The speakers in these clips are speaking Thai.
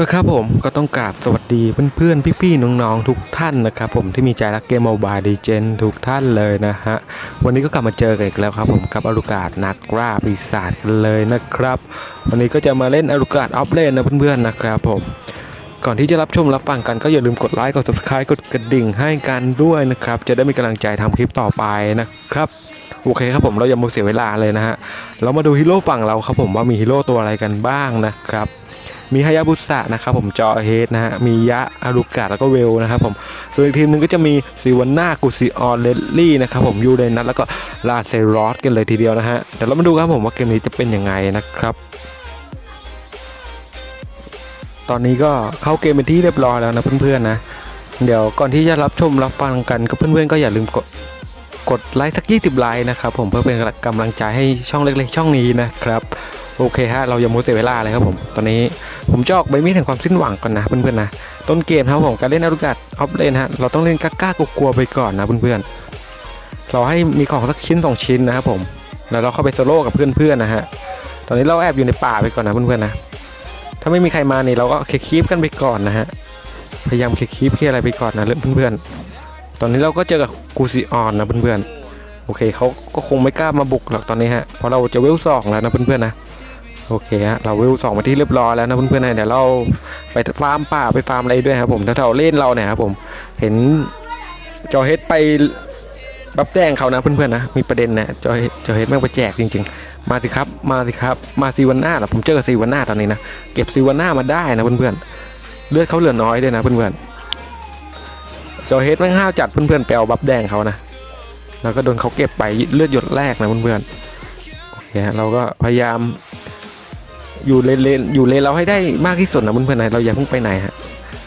ละครับผมก็ต้องกราบสวัสดีเพื่อนๆ พี่ๆ น้องๆ ทุกท่านนะครับผมที่มีใจรักเกมโมบายดีเจนทุกท่านเลยนะฮะ วันนี้ก็กลับมาเจอกันอีกแล้วครับผมกับอรุกาศนักล่าปีศาจกันเลยนะครับ วันนี้ก็จะมาเล่นอรุกาศออฟเลนนะเพื่อนๆนะครับผมก่อนที่จะรับชมรับฟังกันก็อย่าลืมกดไลค์กด subscribe กดกระดิ่งให้กันด้วยนะครับ จะได้มีกำลังใจทำคลิปต่อไปนะครับโอเคครับผมเราอย่ามัวเสียเวลาเลยนะฮะเรามาดูฮีโร่ฝั่งเราครับผมว่ามีฮีโร่ตัวอะไรกันบ้างนะครับ มีฮายาบุสะนะครับผมจอเฮดนะฮะมียะอารุกะแล้วก็เวลนะครับผมส่วนอีกทีมหนึงก็จะมีซิวันนากุซิออนเลดลี่นะครับผมยูเรนัทแล้วก็ลาเซรอสกันเลยทีเดียวนะฮะเดี๋ยวเรามาดูครับผมว่าเกมนี้จะเป็นยังไงนะครับตอนนี้ก็เข้าเกมเป็นที่เรียบร้อยแล้วนะเพื่อนๆนะ เดี๋ยวก่อนที่จะรับชมรับฟังกันก็เพื่อนๆก็อย่าลืมกดกดไลค์สัก 20 ไลค์นะครับผมเพื่อเป็นกำลังใจให้ช่องเล็กๆ ช่องนี้นะครับ โอเคฮะเราอย่ามัวเสียเวลาเลยครับผม ตอนนี้ผมจะออกใบมีดแห่งความสิ้นหวังก่อนนะเพื่อนๆนะ ต้นเกมครับผมการเล่นอารุกัดออฟเลนฮะเราต้องเล่นกล้าๆกลัวๆไปก่อนนะเพื่อนๆเราให้มีของสักชิ้นสองชิ้นนะครับผมแล้วเราเข้าไปโซโล่กับเพื่อนๆนะฮะตอนนี้เราแอบอยู่ในป่าไปก่อนนะเพื่อนๆนะถ้าไม่มีใครมาเนี่ยเราก็เคลียร์คีปกันไปก่อนนะฮะพยายามเคลียร์คีปเคลียร์อะไรไปก่อนนะเพื่อนๆตอนนี้เราก็เจอกับกูซิออนนะเพื่อนๆโอเคเขาก็คงไม่กล้ามาบุกหรอกตอนนี้ฮะเพราะเราจะเวลสองแล้วนะเพื่อนๆนะ โอเคฮะเราเวลสองมาที่เรียบร้อยแล้วนะเพื่อนๆนะเดี๋ยวเราไปฟาร์มป่าไปฟาร์มอะไรด้วยครับผมแถวๆเล่นเราเนี่ยครับผมเห็นจอเฮดไปบับแดงเขานะเพื่อนๆนะมีประเด็นนะจอเฮดจอเฮดแม่งไปแจกจริง ๆ มาสิครับมาสิครับมาซีวันหน้าหรอผมเจอกับซีวันหน้าตอนนี้นะเก็บซีวันหน้ามาได้นะเพื่อนๆเลือดเขาเหลือน้อยด้วยนะเพื่อนๆจอเฮดแม่งห้าวจัดเพื่อนๆไปเอาบับแดงเขานะแล้วก็โดนเขาเก็บไปเลือดหยดแรกนะเพื่อนๆโอเคฮะเราก็พยายาม อยู่เลนเลนอยู่เลนเราให้ได้มากที่สุดนะเพื่อนๆนะเราอย่าเพิ่งไปไหนฮะ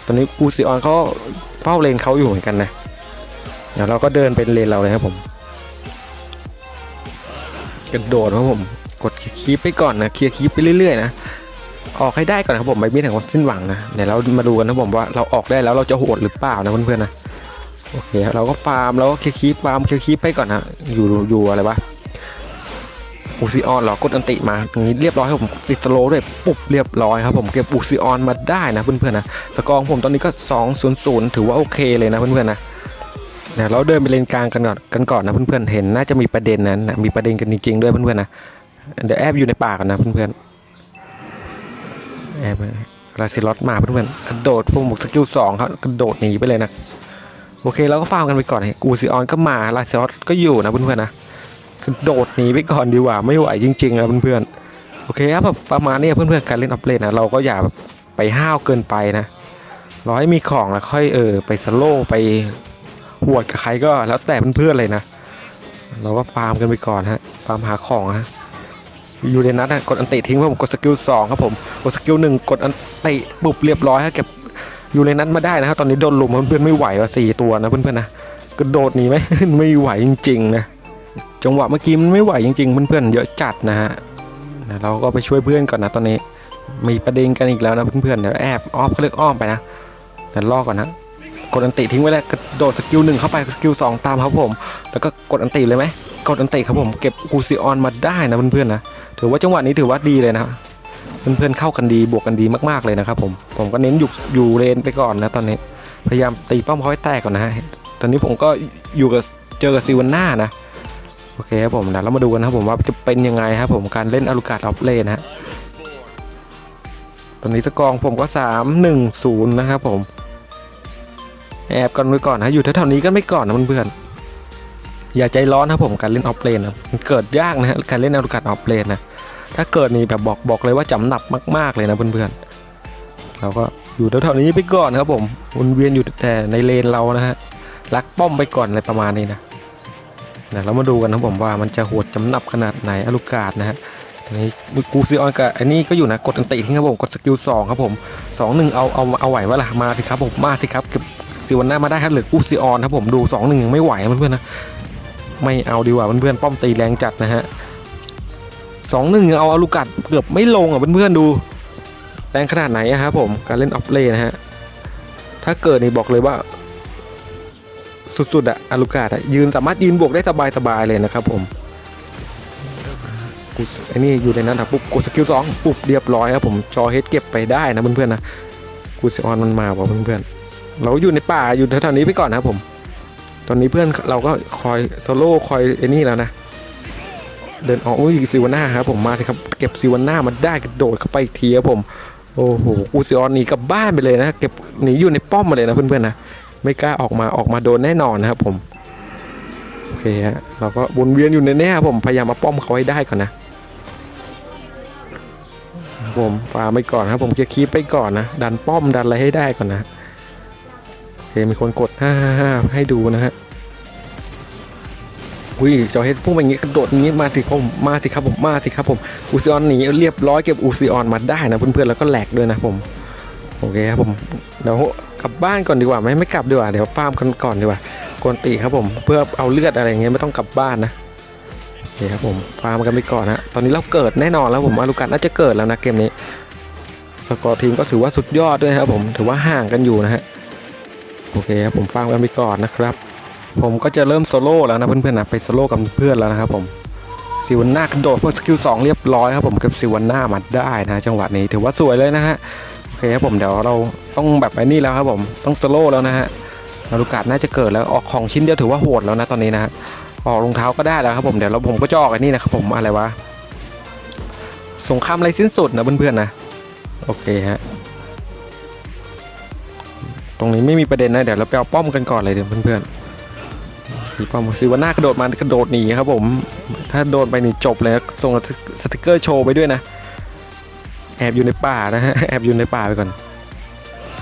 ตอนนี้กูซิออนเขาเฝ้าเลนเขาอยู่เหมือนกันนะเดี๋ยวเราก็เดินเป็นเลนเราเลยครับผมกระโดดครับผมกดคีปไปก่อนนะเคลียร์คีปไปเรื่อยๆนะออกให้ได้ก่อนนะครับผมไม่มีถึงความสิ้นหวังนะเดี๋ยวเรามาดูกันนะผมว่าเราออกได้แล้วเราจะโหดหรือเปล่านะเพื่อนๆนะโอเคเราก็ฟาร์มเราก็เคลียร์คีปฟาร์มเคลียร์คีปไปก่อนนะอยู่อยู่อะไรวะ อูซิออนเหรอกดอันติมาตรงนี้เรียบร้อยครับผมติดสโลด้วยปุ๊บเรียบร้อยครับผมเก็บอูซิออนมาได้นะเพื่อนๆนะสกอร์ของผมตอนนี้ก็2 0 0ถือว่าโอเคเลยนะเพื่อนๆนะเดี๋ยเราเดินไปเลนกลางกันก่อนกันก่อนนะเพื่อนๆเห็นน่าจะมีประเด็นนั้นนะมีประเด็นกันจริงๆด้วยเพื่อนๆนะเดี๋ยวแอบอยู่ในป่ากันนะเพื่อนๆแอบราซิลอตมาเพื่อนๆกระโดดพวกหมกสกิลสองครับกระโดดหนีไปเลยนะโอเคเราก็ฟาร์มกันไปก่อนอูซิออนก็มาราซิลอตก็อยู่นะเพื่อนๆนะ โดดหนีไปก่อนดีกว่า ไม่ไหวจริงๆนะเพื่อนๆโอเคครับแบบประมาณนี้เพื่อนๆการเล่นออฟเลนนะเราก็อย่าไปห้าวเกินไปนะรอให้มีของแล้วค่อยเออไปสโลว์ไปหวดกับใครก็แล้วแต่เพื่อนๆเลยนะ เราก็ฟาร์มกันไปก่อนฮะฟาร์มหาของฮะยูเรนัสอะกดอันติทิ้งผมกดสกิลสองครับผมกดสกิลหนึ่งกดอันติปุบเรียบร้อยฮะเก็บยูเรนัสมาได้นะครับตอนนี้โดนลุมเพื่อนๆไม่ไหวว่ะสี่ตัวนะเพื่อนๆนะกระโดดหนีไหมไม่ไหวจริงๆนะ จังหวะเมื่อกี้มันไม่ไหวจริงๆเพื่อนๆเยอะจัดนะฮะเราก็ไปช่วยเพื่อนก่อนนะตอนนี้มีประเด็นกันอีกแล้วนะเพื่อนๆเดี๋ยวแอบอ้อมเขาเรียกอ้อมไปนะเดี๋ยวล่อก่อนนะกดอันติทิ้งไว้แล้วกระโดดสกิลหนึ่งเข้าไปสกิลสองตามครับผม แล้วก็กดอันติเลยไหมกดอันติครับผมเก็บกูซิออนมาได้นะเพื่อนๆนะถือว่าจังหวะนี้ถือว่าดีเลยนะเพื่อนๆเข้ากันดีบวกกันดีมากๆเลยนะครับผมผมก็เน้นอยู่อยู่เลนไปก่อนนะตอนนี้พยายามตีป้อมเขาให้แตกก่อนนะฮะตอนนี้ผมก็อยู่กับเจอกับซิวันน่านะ โอเคครับผมเดี๋ยวเรามาดูกันครับผมว่าจะเป็นยังไงครับผมการเล่นอลูกาดออฟเลนฮะตอนนี้สกอร์ผมก็ 3 1 0 นะครับผม แอบกันไว้ก่อนนะอยู่แถวๆนี้กันไม่ก่อนนะเพื่อนๆอย่าใจร้อนนะครับผมการเล่นออฟเลนนะมันเกิดยากนะฮะการเล่นอลูกาดออฟเลนนะถ้าเกิดนี่แบบบอกบอกเลยว่าจำหนับมาก ๆเลยนะเพื่อนๆเราก็อยู่แถวๆนี้ไปก่อนครับผมวนเวียนอยู่แต่ในเลนเรานะฮะลักป้อมไปก่อนอะไรประมาณนี้นะ เดี๋ยวเรามาดูกันนะผมว่ามันจะโหดจำหนับขนาดไหนอลูกาดนะฮะอันนี้กูซิออนกับอันนี้ก็อยู่นะกดอันติทิ้งครับผมกดสกิลสองครับผมสองหนึ่งเอาเอาเอาไหววะล่ะมาสิครับผมมาสิครับเก็บซิวันหน้ามาได้ครับเหลือกูซิออนครับผมดูสองหนึ่งยังไม่ไหวเพื่อนๆนะไม่เอาดีกว่าเพื่อนๆป้อมตีแรงจัดนะฮะสองหนึ่งเอาอลูกาดเกือบไม่ลงอะเพื่อนๆดูแรงขนาดไหนครับผมการเล่นออฟเลนนะฮะถ้าเกิดนี่บอกเลยว่า สุดๆอะอาลูกาดอะยืนสามารถยืนบวกได้สบายๆเลยนะครับผมกูไอ้นี่อยู่ในนั้นครับปุ๊บกดสกิลสองปุ๊บเรียบร้อยครับผมจอเฮดเก็บไปได้นะเพื่อนๆนะกูเซออนมันมาว่ะเพื่อนๆเราอยู่ในป่าอยู่แถวๆนี้ไปก่อนนะครับผม ตอนนี้เพื่อนเราก็คอยโซโล่คอยไอ้นี่แล้วนะเดินออกอุ้ยซิวาน่าครับผมมาสิครับเก็บซิวาน่ามาได้กระโดดเข้าไปทีครับผมโอ้โหกูซิออนหนีกลับบ้านไปเลยนะเก็บหนีอยู่ในป้อมมาเลยนะเพื่อนๆนะ ไม่กล้าออกมาออกมาโดนแน่นอนนะครับผมโอเคฮะเราก็วนเวียนอยู่ในเนี้ครับผมพยายามมาป้อมเขาให้ได้ก่อนนะผมฟาไปก่อนครับผมจะคีปไปก่อนนะดันป้อมดันอะไรให้ได้ก่อนนะโอเคมีคนกด555ให้ดูนะฮะอุ้ยจอเฮดพุ่งไปอย่างงี้กระโดดอย่างงี้มาสิผมมาสิครับผมมาสิครับผมอูซิออนหนีเรียบร้อยเก็บอูซิออนมาได้นะเพื่อนๆแล้วก็แหลกด้วยนะผมโอเคครับผมเดี๋ยว กลับบ้านก่อนดีกว่าไหมไม่กลับดีกว่าเดี๋ยวฟาร์มกันก่อนดีกว่ากวนตีครับผมเพื่อเอาเลือดอะไรเงี้ยไม่ต้องกลับบ้านนะโอเครับผมฟาร์มกันไปก่อนนะตอนนี้เราเกิดแน่นอนแล้วผมอารุกันน่าจะเกิดแล้วนะเกมนี้ สกอร์ทีมก็ถือว่าสุดยอดด้วยครับผมถือว่าห่างกันอยู่นะฮะโอเคครับผมฟาร์มกันไปก่อนนะครับ ผมก็จะเริ่มโซโล่แล้วนะเพื่อนๆนะไปโซโล่กับเพื่อนแล้วนะครับผมซิวันนากระโดดเพื่อสกิล2เรียบร้อยครับผมเก็บซิวันนามาได้นะจังหวะนี้ถือว่าสวยเลยนะฮะ เคครับผมเดี๋ยวเราต้องแบบไอ้นี่แล้วครับผมต้องโซโล่แล้วนะฮะนาฬิกาน่าจะเกิดแล้วออกของชิ้นเดียวถือว่าโหดแล้วนะตอนนี้นะฮะออกรองเท้าก็ได้แล้วครับผมเดี๋ยวเราผมก็จะออกไอ้นี่นะครับผมอะไรวะสงครามอะไรสิ้นสุดนะเพื่อนๆนะโอเคฮะตรงนี้ไม่มีประเด็นนะเดี๋ยวเราไปเอาป้อมกันก่อนเลยเดี๋ยวเพื่อนๆสีป้อมซิวาน่ากระโดดมากระโดดหนีครับผม ถ้าโดนไปนี่จบเลยส่งสติกเกอร์โชว์ไปด้วยนะ แอบอยู่ในป่านะฮะแอบอยู่ในป่าไปก่อน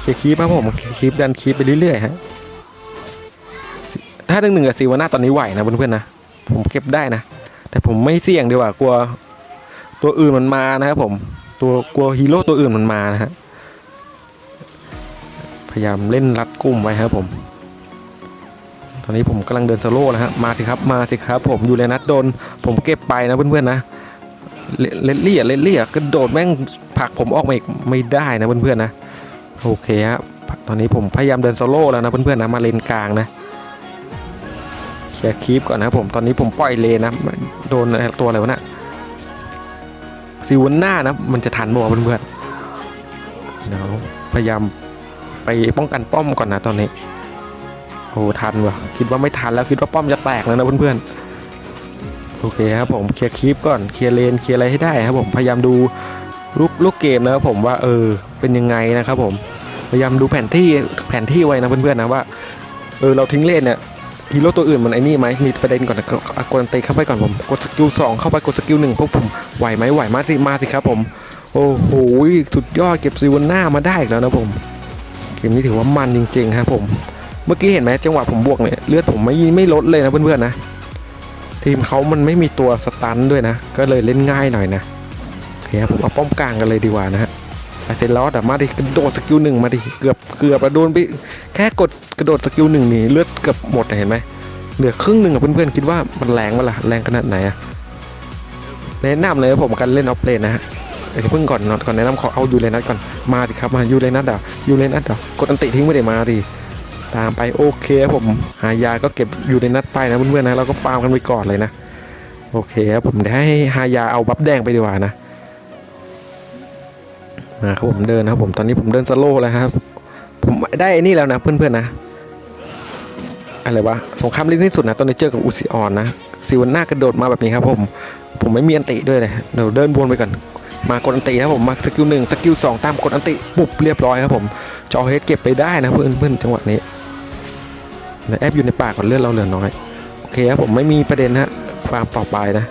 เคลียร์คีปครับผมคลียร์คีปดันคีปไปเรื่อยๆฮะถ้าหนึ่งหนึ่งกับซิวาน่าตอนนี้ไหวนะเพื่อนๆนะผมเก็บได้นะ แต่ผมไม่เสี่ยงดีกว่ากลัวตัวอื่นมันมานะครับผมตัวกลัวฮีโร่ตัวอื่นมันมานะฮะพยายามเล่นรัดกุมไว้ครับผม ตอนนี้ผมกำลังเดินโซโล่นะฮะมาสิครับมาสิครับ ผมอยู่ในนัดโดน ผมเก็บไปนะเพื่อนๆนะเลเลนลี่อะเลนลี่อะกระโดดแม่ง ผักผมออกมาอีกไม่ได้นะเพื่อนๆนะโอเคฮะตอนนี้ผมพยายามเดินโซโล่แล้วนะเพื่อนๆนะมาเลนกลางนะเคลียร์คีปก่อนนะผมตอนนี้ผมปล่อยเลนนะโดนตัวอะไรวะน่ะซิวันหน้านะมันจะทันบ่วเพื่อนๆเดี๋ยวพยายามไปป้องกันป้อมก่อนนะตอนนี้โอ้ทันวะคิดว่าไม่ทันแล้วคิดว่าป้อมจะแตกแล้วนะเพื่อนๆโอเคครับผมเคลียร์คลิปก่อนเคลียร์เลนเคลียร์อะไรให้ได้ครับผมพยายามดู ลูกลูกเกมนะครับผมว่าเออเป็นยังไงนะครับผมพยายามดูแผนที่แผนที่ไว้นะเพื่อนๆนะว่าเออเราทิ้งเล่นเนี่ยฮีโร่ตัวอื่นมันไอ้นี่ไหมมีประเด็นก่อนนะกดตีเข้าไปก่อนผมกดสกิลสองเข้าไปกดสกิลหนึ่งพวกผมไหวไหมไหวมาสิมาสิครับผม โอ้โหสุดยอดเก็บซีวันหน้ามาได้อีกแล้วนะผมเกมนี้ถือว่ามันจริงๆครับผม เมื่อกี้เห็นไหมจังหวะผมบวกเนี่ยเลือดผมไม่ไม่ลดเลยนะเพื่อนๆนะ ทีมเขามันไม่มีตัวสตันด้วยนะ ก็เลยเล่นง่ายหน่อยนะ เคครับผมเอาป้อมกลางกันเลยดีกว่านะฮะไอเซนลอสอะมาดิกระโดดสกิลหนึ่งมาดิเกือบเกือบอะโดนไปแค่กดกระโดดสกิลหนึ่งนี่เลือดเกือบหมดอะเห็นไหมเหลือครึ่งหนึ่งอะเพื่อนๆคิดว่ามันแรงมั้ล่ะแรงขนาดไหนอะแนะนำเลยผมกันเล่นออฟเลนนะฮะเดี๋ยวเพิ่งก่อนนอนก่อนแนะนำขอเอายูเลนัทก่อนมาดิครับมายูเลนัทเดี๋ยวยูเลนัทเดี๋ยวกดอันติทิ้งไม่ได้มาดิตามไปโอเคครับผมหายาก็เก็บอยู่ในนัดไปนะเพื่อนๆนะเราก็ฟาร์มกันไปก่อนเลยนะโอเคครับผมเดี๋ยวให้หายาเอาบัฟแดงไปดีกว่านะ มาครับผมเดินนะครับผมตอนนี้ผมเดินสโลว์แล้วครับ ผมได้ไอ้นี่แล้วนะเพื่อนๆนะอะไรวะสงครามลิ้นที่สุดนะตอนนี้เจอกับอุซิออนนะซิวันหน้ากระโดดมาแบบนี้ครับผมผมไม่มีอันติด้วยเลยเดี๋ยวเดินวนไปก่อนมากดอันติครับผมมาสกิลหนึ่งสกิลสองตามกดอันติปุ๊บเรียบร้อยครับผมจอเฮดเก็บไปได้นะเพื่อนเพื่อนจังหวะนี้แอบอยู่ในปาก่อนเลือดเราเหลือน้อยโอเคครับผมไม่มีประเด็นฮะฟาร์มต่อไปนะ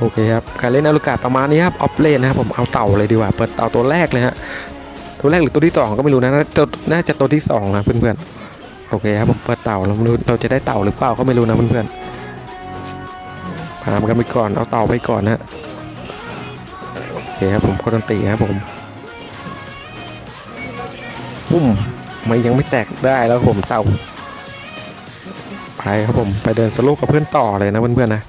โอเคครับการเล่นอลูกาประมาณนี้ครับออฟเลนนะครับผมเอาเต่าเลยดีกว่าเปิดเต่าตัวแรกเลยฮะตัวแรกหรือตัวที่สองก็ไม่รู้นะน่าจะน่าจะตัวที่สองนะเพื่อนๆโอเคครับผมเปิดเต่าเรารู้เราจะได้เต่าหรือเปล่าก็ไม่รู้นะเพื่อนๆพามกันไปก่อนเอาเต่าไปก่อนนะโอเคครับผมโคตรตีครับผมปุ้มมันยังไม่แตกได้แล้วผมเต่าไปครับผมไปเดินสโลว์กับเพื่อนต่อเลยนะเพื่อนๆนะ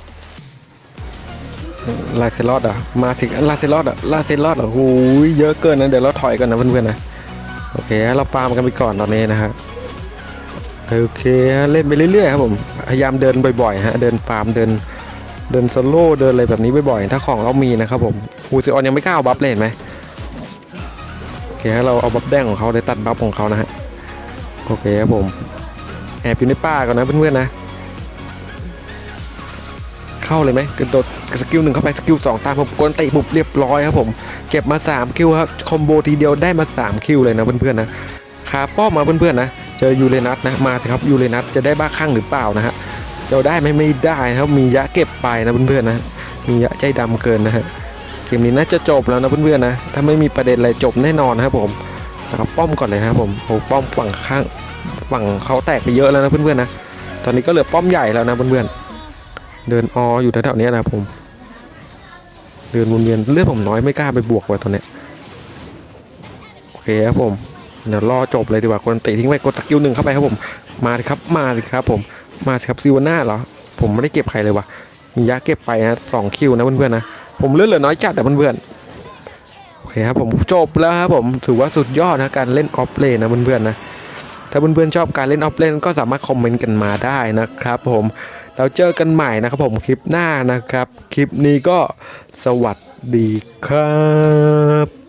ลาเซลอดอะ มาสิลาเซลอดอะลาเซลอดอะโอ้ยเยอะเกินนะ เดี๋ยวเราถอยกันนะเพื่อนๆนะ โอเค เราฟาร์มกันไปก่อนตอนนี้นะฮะโอเค เล่นไปเรื่อยๆครับผม พยายามเดินบ่อยๆฮะ เดินฟาร์ม เดิน เดินโซโล่เดินอะไรแบบนี้บ่อยๆ ถ้าของเรามีนะครับผมอูซิออนยังไม่กล้าเอาบัฟเลยเห็นไหมโอเคเคฮะเราเอาบัฟแดงของเขาได้ตัดบัฟของเขานะฮะ โอเคครับผม แอบอยู่ในป่าก่อนนะเพื่อนๆนะ เข้าเลยไหมกระโดดสกิลหนึ่งเข้าไปสกิลสองตามผมกวนติบุบเรียบร้อยครับผมเก็บมา3คิวครับคอมโบทีเดียวได้มา3คิวเลยนะเพื่อนๆนะคาป้อมมาเพื่อนๆนะเจอยูเรนัสนะมาสิครับยูเรนัสจะได้บ้าคลั่งหรือเปล่านะฮะเราได้ไหมไม่ได้ครับมียะเก็บไปนะเพื่อนๆนะมียะใจดำเกินนะฮะเกมนี้น่าจะจบแล้วนะเพื่อนๆนะถ้าไม่มีประเด็นอะไรจบแน่นอนนะครับผมนะครับป้อมก่อนเลยนะครับผมโอ้ป้อมฝั่งข้างฝั่งเขาแตกไปเยอะแล้วนะเพื่อนๆนะตอนนี้ก็เหลือป้อมใหญ่แล้วนะเพื่อนๆ เดินออยู่แถวๆนี้นะผม เดินวนเวียนเลือดผมน้อยไม่กล้าไปบวกว่ะตอนเนี้ยโอเคครับผมเดี๋ยวรอจบเลยดีกว่าคนเตะทิ้งไว้กดสกิลหนึ่งเข้าไปครับผมมาเลยครับมาเลยครับผมมาสิครับซิวาน่าเหรอผมไม่ได้เก็บใครเลยว่ะมียาเก็บไปนะสองคิวนะเพื่อนๆนะผมเลือดเหลือน้อยจัดแต่เพื่อนๆโอเคครับผมจบแล้วครับผมถือว่าสุดยอดนะการเล่นออฟเลนนะเพื่อนๆนะถ้าเพื่อนๆชอบการเล่นออฟเลนก็สามารถคอมเมนต์กันมาได้นะครับผม แล้วเจอกันใหม่นะครับผมคลิปหน้านะครับ คลิปนี้ก็สวัสดีครับ